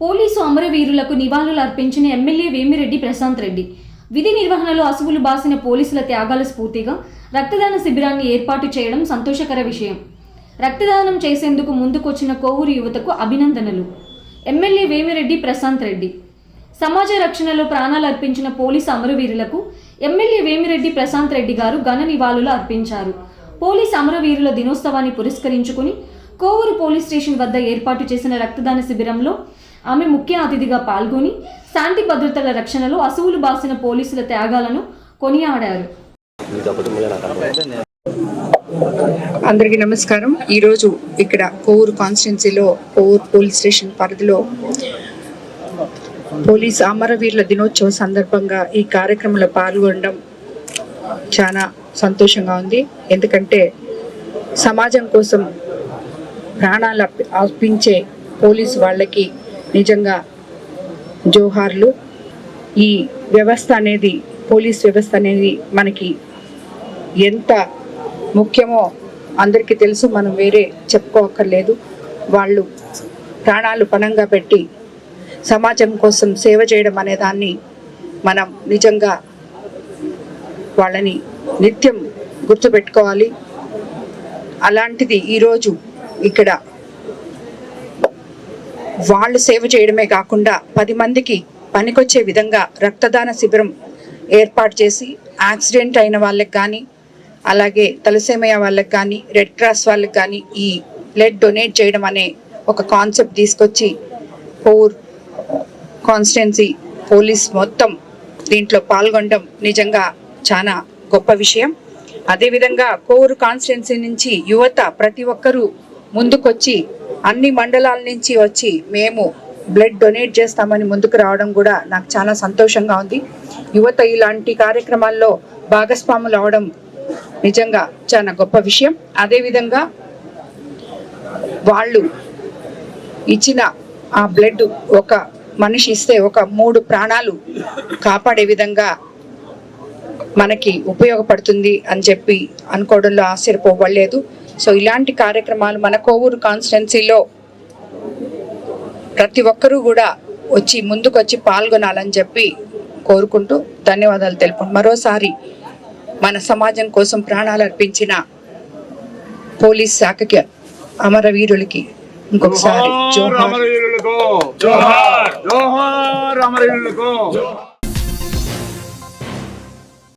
Police అమరవీరులకు నివాళులు అర్పించిన ఎమ్మెల్యే వేమిరెడ్డి ప్రశాంత్ రెడ్డి. విధి నిర్వహణలో అసువులు బాసిన పోలీసుల త్యాగాల స్ఫూర్తిగా రక్తదాన శిబిరాన్ని ఏర్పాటు చేయడం సంతోషకర విషయం. రక్తదానం చేసేందుకు ముందుకొచ్చిన కోవూరు యువతకు అభినందనలు. ఎమ్మెల్యే వేమిరెడ్డి ప్రశాంత్ రెడ్డి. సమాజ రక్షణలో ప్రాణాలు అర్పించిన పోలీసు అమరవీరులకు ఎమ్మెల్యే వేమిరెడ్డి ప్రశాంత్ రెడ్డి గారు ఘన నివాళులు అర్పించారు. పోలీస్ అమరవీరుల దినోత్సవాన్ని పురస్కరించుకుని కోవూరు పోలీస్ స్టేషన్ వద్ద ఏర్పాటు చేసిన రక్తదాన శిబిరంలో ఆమె ముఖ్య అతిథిగా పాల్గొని శాంతి భద్రతల రక్షణలో అసువులు బాసిన పోలీసుల త్యాగాలను కొనియాడారు. అందరికీ నమస్కారం. ఈరోజు ఇక్కడ కోవూరు కాన్స్టిట్యున్సీలో కోవూరు పోలీస్ స్టేషన్ పరిధిలో పోలీస్ అమరవీరుల దినోత్సవం సందర్భంగా ఈ కార్యక్రమంలో పాల్గొనడం చాలా సంతోషంగా ఉంది. ఎందుకంటే సమాజం కోసం ప్రాణాలు అర్పించే పోలీస్ వాళ్ళకి నిజంగా జోహార్లు ఈ వ్యవస్థ అనేది పోలీస్ వ్యవస్థ అనేది మనకి ఎంత ముఖ్యమో అందరికీ తెలుసు మనం వేరే చెప్పుకోక్కర్లేదు. వాళ్ళు ప్రాణాలు పణంగా పెట్టి సమాజం కోసం సేవ చేయడం అనే దాన్ని మనం నిజంగా వాళ్ళని నిత్యం గుర్తుపెట్టుకోవాలి. అలాంటిది ఈరోజు ఇక్కడ వాళ్ళు సేవ చేయడమే కాకుండా పది మందికి పనికొచ్చే విధంగా రక్తదాన శిబిరం ఏర్పాటు చేసి యాక్సిడెంట్ అయిన వాళ్ళకి కానీ అలాగే తలసేమయ్య వాళ్ళకి కానీ రెడ్ క్రాస్ వాళ్ళకి కానీ ఈ బ్లడ్ డొనేట్ చేయడం అనే ఒక కాన్సెప్ట్ తీసుకొచ్చి పోర్ కాన్స్టిట్యున్సీ పోలీస్ మొత్తం దీంట్లో పాల్గొనడం నిజంగా చాలా గొప్ప విషయం. అదేవిధంగా కోరు కాన్స్టిట్యున్సీ నుంచి యువత ప్రతి ఒక్కరూ ముందుకొచ్చి అన్ని మండలాల నుంచి వచ్చి మేము బ్లడ్ డొనేట్ చేస్తామని ముందుకు రావడం కూడా నాకు చాలా సంతోషంగా ఉంది. యువత ఇలాంటి కార్యక్రమాల్లో భాగస్వాములు అవడం నిజంగా చాలా గొప్ప విషయం. అదేవిధంగా వాళ్ళు ఇచ్చిన ఆ బ్లడ్ ఒక మనిషి ఇస్తే ఒక మూడు ప్రాణాలు కాపాడే విధంగా మనకి ఉపయోగపడుతుంది అని చెప్పి అనుకోవడంలో ఆశ్చర్యపోవలేదు. సో ఇలాంటి కార్యక్రమాలు మన కోవూరు కాన్స్టిట్యున్సీలో ప్రతి ఒక్కరూ కూడా వచ్చి ముందుకు వచ్చి పాల్గొనాలని చెప్పి కోరుకుంటూ ధన్యవాదాలు తెలుపు మరోసారి మన సమాజం కోసం ప్రాణాలు అర్పించిన పోలీస్ శాఖకి అమరవీరులకి ఇంకొకసారి జోహార్ జోహార్. అమరవీరులకు. జోహార్. జోహార్ అమరవీరులకు.